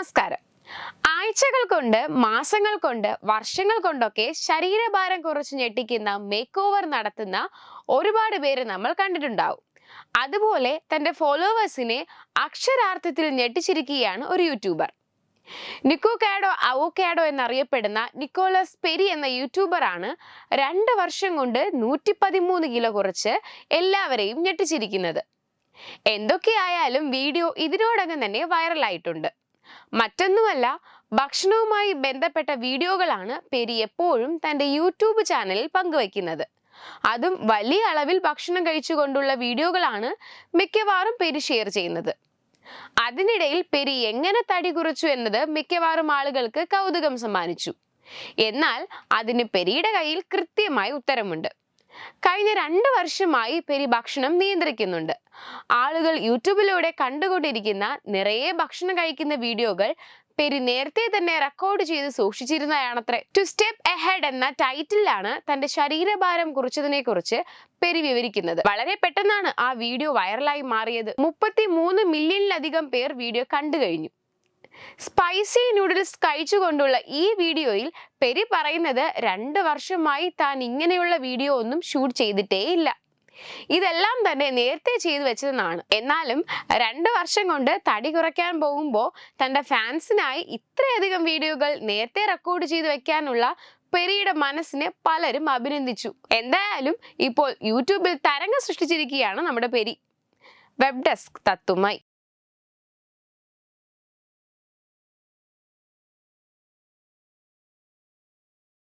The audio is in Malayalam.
നമസ്കാരം. ആഴ്ചകൾ കൊണ്ട് മാസങ്ങൾ കൊണ്ട് വർഷങ്ങൾ കൊണ്ടൊക്കെ ശരീരഭാരം കുറച്ച് ഞെട്ടിക്കുന്ന മേക്ക് ഓവർ നടത്തുന്ന ഒരുപാട് പേര് നമ്മൾ കണ്ടിട്ടുണ്ടാവും. അതുപോലെ തന്റെ ഫോളോവേഴ്സിനെ അക്ഷരാർത്ഥത്തിൽ ഞെട്ടിച്ചിരിക്കുകയാണ് ഒരു യൂട്യൂബർ. നിക്കോ കാഡോ അവോക്കാഡോ എന്നറിയപ്പെടുന്ന നിക്കോളസ് പെരി എന്ന യൂട്യൂബറാണ് രണ്ട് വർഷം കൊണ്ട് നൂറ്റി പതിമൂന്ന് കിലോ കുറച്ച് എല്ലാവരെയും ഞെട്ടിച്ചിരിക്കുന്നത്. എന്തൊക്കെയായാലും വീഡിയോ ഇതിനോടകം തന്നെ വൈറലായിട്ടുണ്ട് മറ്റൊന്നുമല്ല ഭക്ഷണവുമായി ബന്ധപ്പെട്ട വീഡിയോകളാണ് പെരി എപ്പോഴും തന്റെ യൂട്യൂബ് ചാനലിൽ പങ്കുവയ്ക്കുന്നത്. അതും വലിയ അളവിൽ ഭക്ഷണം കഴിച്ചുകൊണ്ടുള്ള വീഡിയോകളാണ് മിക്കവാറും പെരി ഷെയർ ചെയ്യുന്നത്. അതിനിടയിൽ പെരി എങ്ങനെ തടി കുറച്ചു എന്നത് മിക്കവാറും ആളുകൾക്ക് കൗതുകം സമ്മാനിച്ചു. എന്നാൽ അതിന് പെരിയുടെ കയ്യിൽ കൃത്യമായ ഉത്തരമുണ്ട്. കഴിഞ്ഞ രണ്ട് വർഷമായി പെരി ഭക്ഷണം നിയന്ത്രിക്കുന്നുണ്ട്. ആളുകൾ യൂട്യൂബിലൂടെ കണ്ടുകൊണ്ടിരിക്കുന്ന നിറയെ ഭക്ഷണം കഴിക്കുന്ന വീഡിയോകൾ പെരി നേരത്തെ തന്നെ റെക്കോർഡ് ചെയ്ത് സൂക്ഷിച്ചിരുന്നതാണത്രേ. ടു സ്റ്റെപ്പ് എഹെഡ് എന്ന ടൈറ്റിലാണ് തന്റെ ശരീരഭാരം കുറിച്ചതിനെ കുറിച്ച് പെരി വിവരിക്കുന്നത്. വളരെ പെട്ടെന്നാണ് ആ വീഡിയോ വൈറലായി മാറിയത്. മുപ്പത്തി മൂന്ന് മില്യണിലധികം പേർ വീഡിയോ കണ്ടു കഴിഞ്ഞു സ്പൈസി നൂഡിൽസ് കഴിച്ചുകൊണ്ടുള്ള ഈ വീഡിയോയിൽ പെരി പറയുന്നത് രണ്ട് വർഷമായി താൻ ഇങ്ങനെയുള്ള വീഡിയോ ഒന്നും ഷൂട്ട് ചെയ്തിട്ടേ ഇല്ല. ഇതെല്ലാം തന്നെ നേരത്തെ ചെയ്തു വെച്ചതെന്നാണ്. എന്നാലും രണ്ട് വർഷം കൊണ്ട് തടി കുറയ്ക്കാൻ പോകുമ്പോൾ തന്റെ ഫാൻസിനായി ഇത്രയധികം വീഡിയോകൾ നേരത്തെ റെക്കോർഡ് ചെയ്തു വെക്കാനുള്ള പെരിയുടെ മനസ്സിനെ പലരും അഭിനന്ദിച്ചു. എന്തായാലും ഇപ്പോൾ യൂട്യൂബിൽ തരംഗം സൃഷ്ടിച്ചിരിക്കുകയാണ് നമ്മുടെ പെരി. Web desk തത്തുമായി